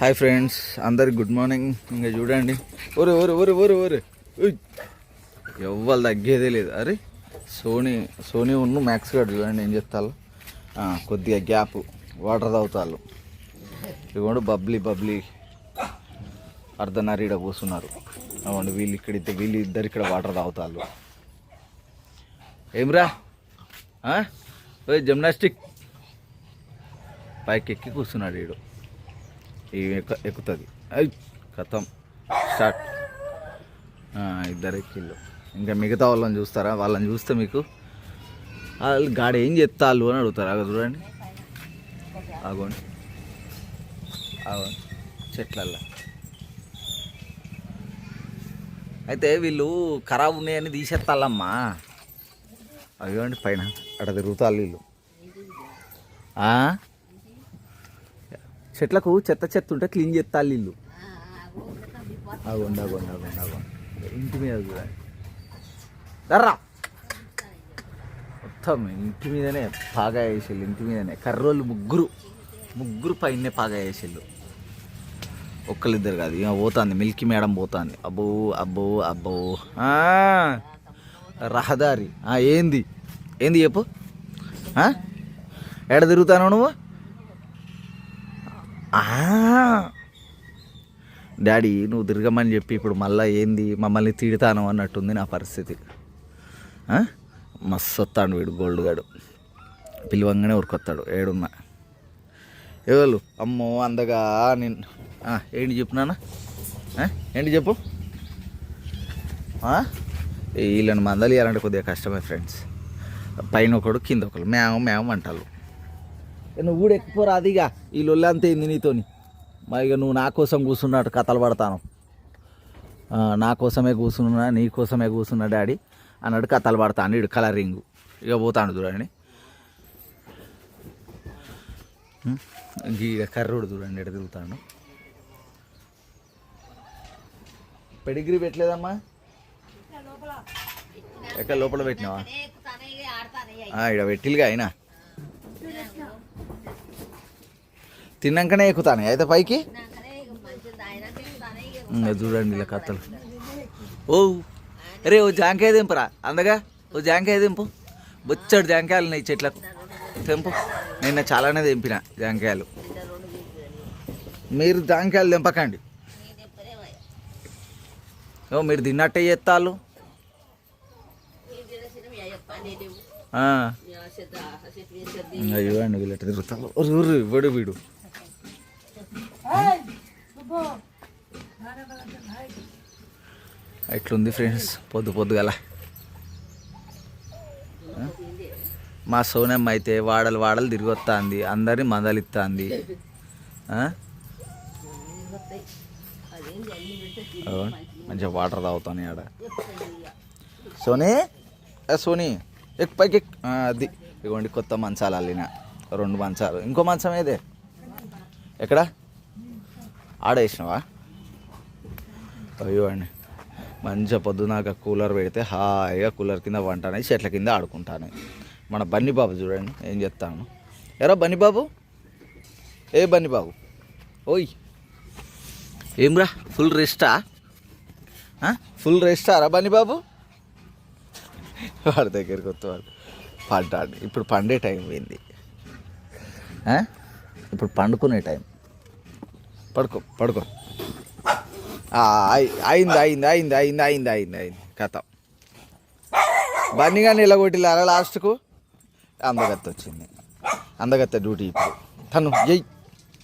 Hi friends అందరికి good morning. ఇంకా చూడండి. ఒరు ఒరు ఒరు ఒరు ఒరు. ఎవ్వరు తగ్గేదే లేదు. అరే సోనీ సోనీ ఉన్న మ్యాక్స్ గారు చూడండి ఏం చెప్తారు కొద్దిగా గ్యాప్ వాటర్ తాగుతారు ఇవ్వండి బబ్లీ బబ్లీ. అర్ధనారీడ ఈడ కూర్చున్నారు అవ్వండి వీళ్ళు ఇక్కడ ఇద్దరు వీళ్ళు ఇద్దరు ఇక్కడ వాటర్ తాగుతారు ఏమ్రా? ఆ? జిమ్నాస్టిక్ పైకి ఎక్కి కూర్చున్నాడు వీడు ఎక్కుతుంది. అయ్ కథం స్టార్ట్. ఇద్దరు ఎక్కిళ్ళు ఇంకా మిగతా వాళ్ళని చూస్తారా? వాళ్ళని చూస్తే మీకు వాళ్ళు గాడి ఏం చెప్తాళ్ళు అని అడుగుతారు. అక్కడ చూడండి. ఆగోండి. ఆగోండి. చెట్లల్లో. అయితే వీళ్ళు ఖరాబ్ ఉన్నాయని తీసేస్తాళ్ళమ్మా. అయ్యోండి పైన. అక్కడ తిరుగుతాళ్ళు వీళ్ళు. చెట్లకు చెత్త చెత్త ఉంటే క్లీన్ చేస్తాళ్ళు వీళ్ళు. అగోండి అగోండి అగోండి అగోండి ఇంటి మీద చూడండి దర్రా మొత్తం ఇంటి మీదనే పాగా వేసేళ్ళు ఇంటి మీదనే. కర్రోళ్ళు ముగ్గురు ముగ్గురు పైనే పాగా వేసేళ్ళు. ఒక్కరిద్దరు కాదు ఇక పోతుంది మిల్కీ మేడం పోతుంది. అబ్బో అబ్బో అబ్బో. రహదారి. ఆ, ఏంది? ఏంది చెప్పు? ఎడ తిరుగుతాను నువ్వు? డాడీ నువ్వు తిరగమని చెప్పి ఇప్పుడు మళ్ళీ ఏంది? మమ్మల్ని తిడతాను అన్నట్టుంది నా పరిస్థితి. మస్తు వస్తాడు వీడు గోల్డ్ గాడు. పిలువంగానే ఉరికొస్తాడు ఏడున్నా. ఎవరు అమ్మో అందగా నేను ఏంటి చెప్పినానా ఏంటి చెప్పు? వీళ్ళని మందలు ఇవ్వాలంటే కొద్దిగా కష్టమే ఫ్రెండ్స్. పైన ఒకడు కింద ఒకరు మేము మేము అంటారు నువ్వు కూడా ఎక్కిపోరా అదిగా ఈ లొల్లి అంతే ఏంది నీతోని? మరి ఇక నువ్వు నా కోసం కూర్చున్నట్టు కథలు పడతాను. నా కోసమే కూర్చున్నా నీ కోసమే కూర్చున్నా డాడీ అన్నాడు కథలు పడతాను ఇడు కలరింగ్. ఇక పోతాను చూడండి? ఈ కర్రోడు చూడండి ఎడ తిరుగుతాను పెడిగ్రీ పెట్టలేదమ్మా? ఎక్కడ లోపల పెట్టినావా? ఈడ పెట్టిలుగా అయినా. తిన్నాకనే ఎక్కుతాను? అయితే పైకి? చూడండి ఇలా కథలు. ఓ రే ఓ జాంకాయ దింపరా. అందగా? ఓ జాంకాయ దింపు. బొచ్చడు జాంకాయలు ఉన్నాయి చెట్లకు. తెంపు నిన్న చాలానే తెంపిన జాంకాయలు. మీరు జాంకాయలు తెంపకండి ఓ మీరు తిన్నట్టే చేస్తాళ్ళు. ఇంకా ఇవ్వండి వీళ్ళు తిరుగుతారు ఇవ్వడు వీడు. ఎట్లుంది ఫ్రెండ్స్ పొద్దు పొద్దుగల. మా సోనమ్మ అయితే వాడలు వాడలు తిరిగి వస్తుంది అందరిని మందలిస్తుంది మంచిగా వాటర్ తాగుతాను ఆడ. సోనీ? సోనీ? ఎక్ పైకి అది. ఇగోండి కొత్త మంచాలు అల్లిన. రెండు మంచాలు. ఇంకో మంచం ఏదే? ఎక్కడ? ఆడేసినావా? అయ్యో అండి. మంచిగా పొద్దునాక కూలర్ పెడితే హాయిగా కూలర్ కింద వంటనే చెట్ల కింద ఆడుకుంటాను. మన బన్నీ బాబు చూడండి ఏం చెప్తాను. ఎరా బన్నీ బాబు ఏ బన్నీ బాబు ఓయ్. ఏమ్రా ఫుల్ రెస్టా? ఫుల్ రెస్టా రా బన్నీ బాబు వాడి దగ్గరికి వస్తాడు పంట ఇప్పుడు పండే టైం పోయింది. ఇప్పుడు పండుకునే టైం. పడుకో పడుకో. అయింది అయింది అయింది అయింది అయింది అయింది అయింది. కథ. బన్నీగా నిలగొట్టిల్లారా లాస్ట్కు? అందగత్త వచ్చింది. అందగత్త డ్యూటీ ఇప్పుడు. తను ఎయ్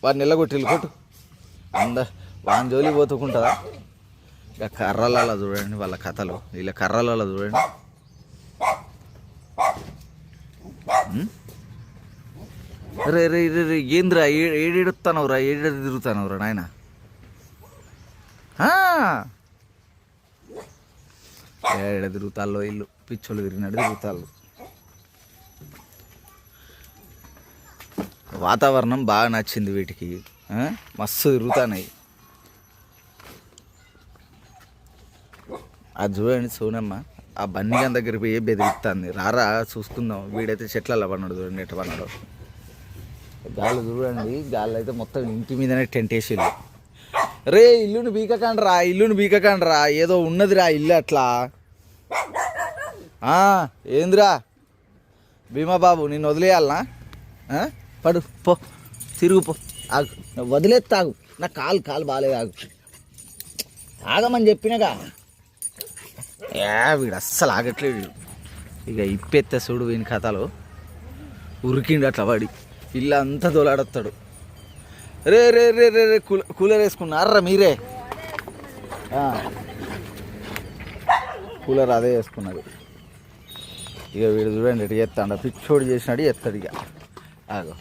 వాడిని నిలగొట్టిల్లు కొట్టు. అంద వాని జోలి పోతుకుంటుందా? ఇక కర్రలలో చూడండి వాళ్ళ కథలు. ఇలా కర్రలలో చూడండి. రే రే రే రే ఏంద్రా? ఏడెడుతానవురా ఏడేడు తిరుగుతానవురా నాయన? ఏడ తిరుగుతాల్లో ఇల్లు? పిచ్చోళ్ళు తిరిగినాడు తిరుగుతాళ్ళు. వాతావరణం బాగా నచ్చింది వీటికి. మస్తు తిరుగుతానాయి అది చూడండి సోనమ్మ ఆ బన్నిగన్ దగ్గర పోయి బెదిరిస్తుంది రారా చూసుకుందాం. వీడైతే చెట్లలో పన్నాడు చూడండి ఎట్ట పన్నాడు గాలి చూడండి గాలి అయితే మొత్తం ఇంటి మీదనే టెంట్ వేసిళ్ళు రే ఇల్లుని బీకకండ్రా ఇల్లుని బీకకండ్రా ఏదో ఉన్నదిరా ఇల్లు అట్లా. ఏందిరా? భీమా బాబు నిన్ను వదిలేయాలనా? పడు పో తిరుగు పో ఆగు. వదిలేదు తాగు నా కాలు కాలు బాగాలేదు ఆగు. ఆగమని చెప్పినగా. ఏ వీడు అస్సలు ఆగట్లేడు ఇక ఇప్పెత్తే చూడు వీని కథలో. ఉరికిండు అట్లా వాడి. ఇల్లు అంతా తోలాడొస్తాడు రే రే రే రే రే కూల కూలర్ వేసుకున్నారా మీరే. కూలర్ అదే వేసుకున్నది ఇక వీడు చూడండి ఇటు చేస్తాడు పిచ్చోడు చేసినాడు ఎత్తాడు ఇక. ఆగో.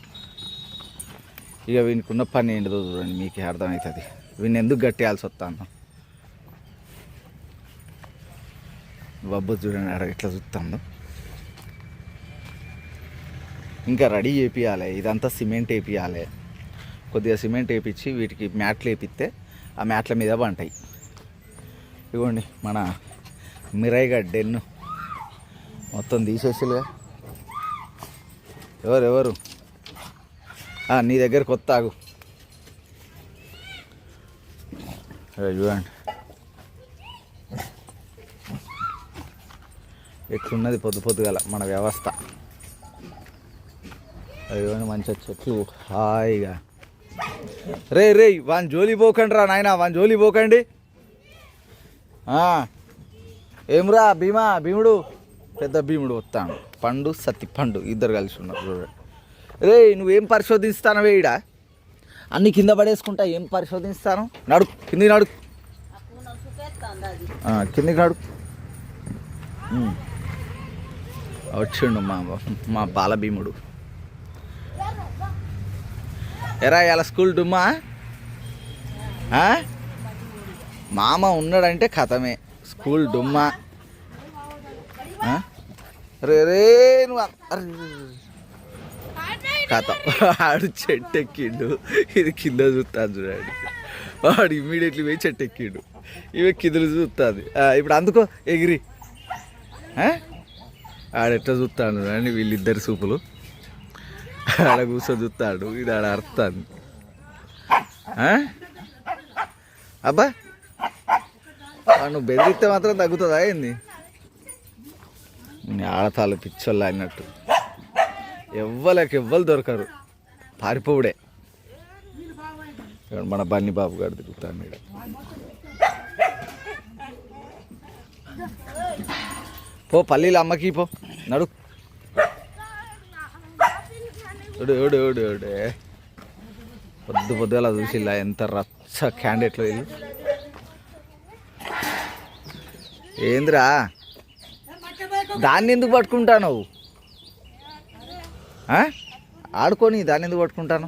ఇక వీనికున్న పని ఏంటిదో చూడండి మీకే అర్థమవుతుంది వీడిని ఎందుకు గట్టేయాల్సి వస్తాను బొబ్బు చూడండి ఆడ ఇట్లా చూస్తాను ఇంకా రెడీ చేపియాలి ఇదంతా సిమెంట్ వేపియాలి. కొద్దిగా సిమెంట్ వేపించి వీటికి మ్యాట్లు వేపిస్తే ఆ మ్యాట్ల మీద పంటాయి. ఇవ్వండి మన మిరైగా డెన్ను. మొత్తం తీసేసిలుగా ఎవరు ఎవరు? నీ దగ్గర కొత్త ఆగు. చూడండి. ఎట్లున్నది పొద్దు పొద్దుగల మన వ్యవస్థ. అదిగోండి మంచిగా చెట్లు హాయిగా. రే రే వాని జోలి పోకండి రా నాయన వాని జోలి పోకండి. ఏమ్రా భీమా భీముడు? పెద్ద భీముడు వస్తాను పండు సత్తి పండు ఇద్దరు కలిసి ఉన్నారు చూడండి. రే నువ్వేం పరిశోధిస్తాను ఈడ? అన్ని కింద పడేసుకుంటా ఏం పరిశోధిస్తాను? నడు కిందికి నడు. కిందికి నడు. వచ్చిండు మా మా బాల భీముడు ఎరా ఇలా స్కూల్ డుమ్మా? మామ ఉన్నాడంటే కథమే. స్కూల్ డుమ్మా. రే రే నువ్వు కథ. ఆడు చెట్టు ఎక్కిండు ఇది కింద చూస్తాను చూడండి. వాడు ఇమ్మీడియట్లీ పోయి చెట్టు ఎక్కిండు ఇవి కిందలు చూస్తుంది. ఇప్పుడు అందుకో ఎగిరి. ఆ? ఆడెట్లా చూస్తాను చూడండి వీళ్ళిద్దరు సూపులు ఆడ కూర్చో చూస్తాడు ఇది ఆడ అర్థాన్ని అబ్బా ఆ, నువ్వు బెదిరిస్తే మాత్రం తగ్గుతుందా ఏంది నీ ఆడతాలు పిచ్చోళ్ళు అన్నట్టు ఎవ్వలకి ఎవ్వరు దొరకరు పారిపోవుడే మన బన్నీ బాబు గారు తిరుగుతాను ఇక్కడ పో పల్లీలు అమ్మకి పో నడు ఓడు ఓడు ఓడు ఓడే పొద్దు పొద్దులా చూసిల్లా ఎంత రచ్చ క్యాండిడేట్లు వీళ్ళు. ఏందిరా? దాన్ని ఎందుకు పట్టుకుంటాను? ఆడుకొని దాన్ని ఎందుకు పట్టుకుంటాను?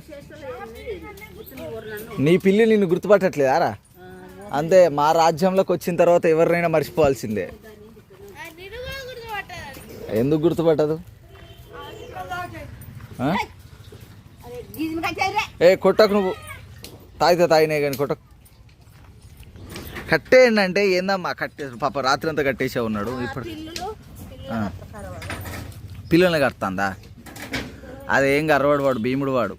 నీ పిల్లి నిన్ను గుర్తుపట్టట్లేదారా? అంతే మా రాజ్యంలోకి వచ్చిన తర్వాత ఎవరినైనా మర్చిపోవాల్సిందే. ఎందుకు గుర్తుపట్టదు? ఏ కొట్టకు నువ్వు. తాగితే తాగినాయి కానీ కొట్టకు. కట్టేయండి అంటే ఏందమ్మా కట్టే పాప రాత్రి అంతా కట్టేసే ఉన్నాడు. ఇప్పుడు. పిల్లల్ని కడతాందా? అదేం గర్వాడు వాడు భీముడు వాడు.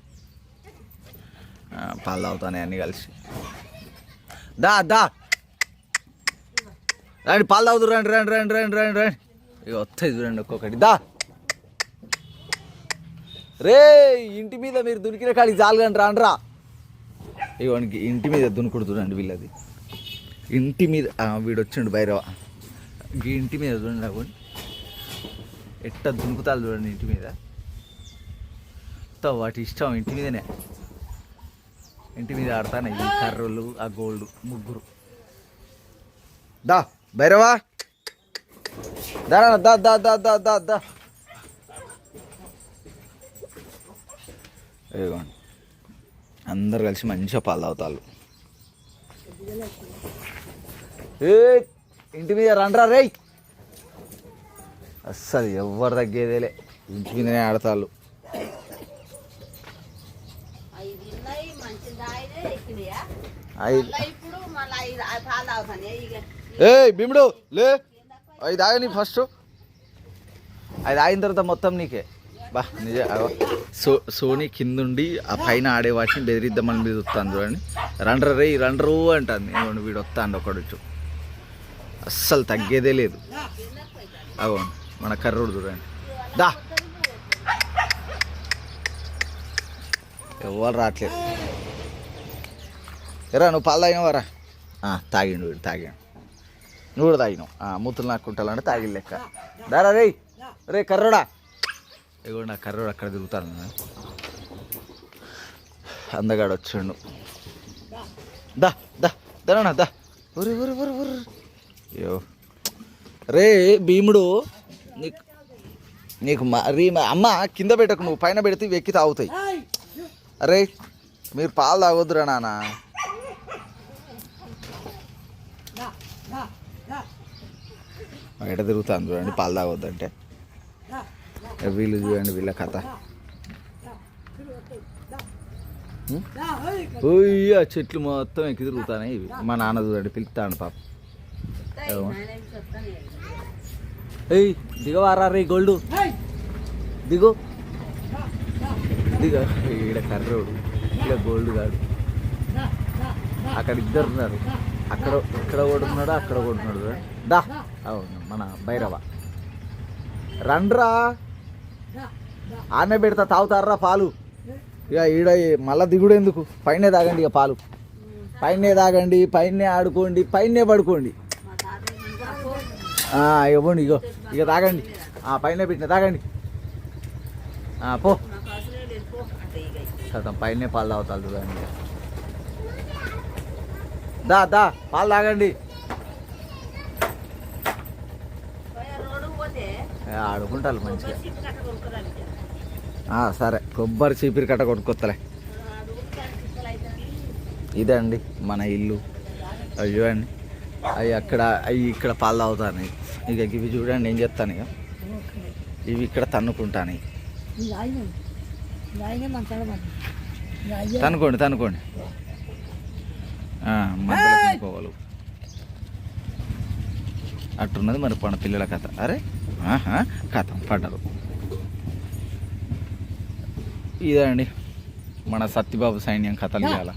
పాలు తాగుతానే అన్నీ కలిసి. దా దా. రండి పాలు తాగుతురు రండి రండి రండి రండి రండి రండి. ఇక వస్తాయి చూడండి ఒక్కొక్కటి. దా. రే ఇంటి మీద మీరు దునికిన కాడికి జాలుగండి రాండ్రా. ఇగోనికి ఇంటి మీద దునుకుడు చూడండి వీళ్ళది. ఇంటి మీద వీడు వచ్చిండు భైరవ ఈ ఇంటి మీద చూడండి అవ్వండి ఎట్ట దునుకుతాలు చూడండి ఇంటి మీద. వాటి ఇష్టం ఇంటి మీదనే. ఇంటి మీద ఆడతానే ఈ కర్రలు ఆ గోల్డ్ ముగ్గురు. దా భైరవా దా దా దా దా దా దా దా. ఇదిగోండి. అందరు కలిసి మంచిగా పాలు తాగుతారు. ఏ ఇంటి మీద రండ్రా రేయ్ అస్సలు ఎవరు తగ్గేదేలే. ఇంటి మీదనే ఆడతాళ్ళు. ఏ భీముడు లే. ఐదు ఆగని ఫస్ట్ ఐదు ఆగిన తర్వాత మొత్తం నీకే. బా నిజ సో సోనీ కిందుండి ఆ పైన ఆడే వాటిని బెదిరిద్దామని మీద వస్తాను చూడండి. రండ్ర రే రండ్రు అంటాను ఇదిగోండి వీడు వస్తాను ఒకడు అస్సలు తగ్గేదే లేదు. అవును మన కర్రోడు చూడండి. దా. ఎవరు రావట్లేదు ఎరా నువ్వు పాలు తాగినవారా తాగిండు వీడు తాగాడు. నువ్వు కూడా తాగినావు. మూతులు నాకుంటాలంటే తాగి లెక్క. దారా రే రే కర్రోడా. ఇగో నా కర్రోడు అక్కడ తిరుగుతాను. అందగాడు వచ్చిండు. దా దా దానా దా. ఉరి ఉరి ఉరి ఉరి అయ్యో. రే భీముడు నీకు నీకు మరీ అమ్మ కింద పెట్టకు నువ్వు పైన పెడితే వెక్కి తాగుతాయి. అరే మీరు పాలు తాగొద్దురా నాన్న. బయట తిరుగుతాను చూడండి పాలు తాగొద్దంటే. వీళ్ళు చూడండి వీళ్ళ కథ. ఓయ్య చెట్లు మొత్తం ఎక్కి తిరుగుతానే ఇవి మా నాన్న చూడండి పిలుస్తాను పాప. ఏయ్ దిగవారా రే గోల్డ్. దిగు. దిగ. ఈడ కర్రోడు ఇక్కడ గోల్డ్ కాదు అక్కడ ఇద్దరు ఉన్నారు. అక్కడ ఇక్కడ కూడా ఉన్నాడు అక్కడ కూడా ఉన్నాడు. దా. అవును మన భైరవ. రండ్రా. ఆమె పెడతా తాగుతారా పాలు? ఇక ఈడ మళ్ళా దిగుడు ఎందుకు? పైనే తాగండి ఇక పాలు. పైనే తాగండి పైనే ఆడుకోండి పైనే పడుకోండి. ఇవ్వండి ఇగో. ఇక తాగండి. ఆ పైన పెట్టిన తాగండి. పో. నాకు కదా పైనే పాలు తాగుతారు చూడండి. దా దా పాలు తాగండి పోయే రోడ్డు పోతే ఏ, ఆడుకుంటారు మంచిగా. సరే కొబ్బరి చీపిరి కట్ట అయితే ఇదే అండి మన ఇల్లు. అవి చూడండి అవి అక్కడ అవి ఇక్కడ పాలు తాగుతాను ఇక ఇవి చూడండి ఏం చెప్తాను ఇక ఇవి ఇక్కడ తన్నుకుంటాను తనుకోండి తనుకోండి మధ్యలో తినుకోవాలి అట్టున్నది మరి మన పిల్లల కథ. అరే! కథ పడ్డరు ఇదే అండి మన సత్యబాబు సైన్యం కథలు ఇవ్వాల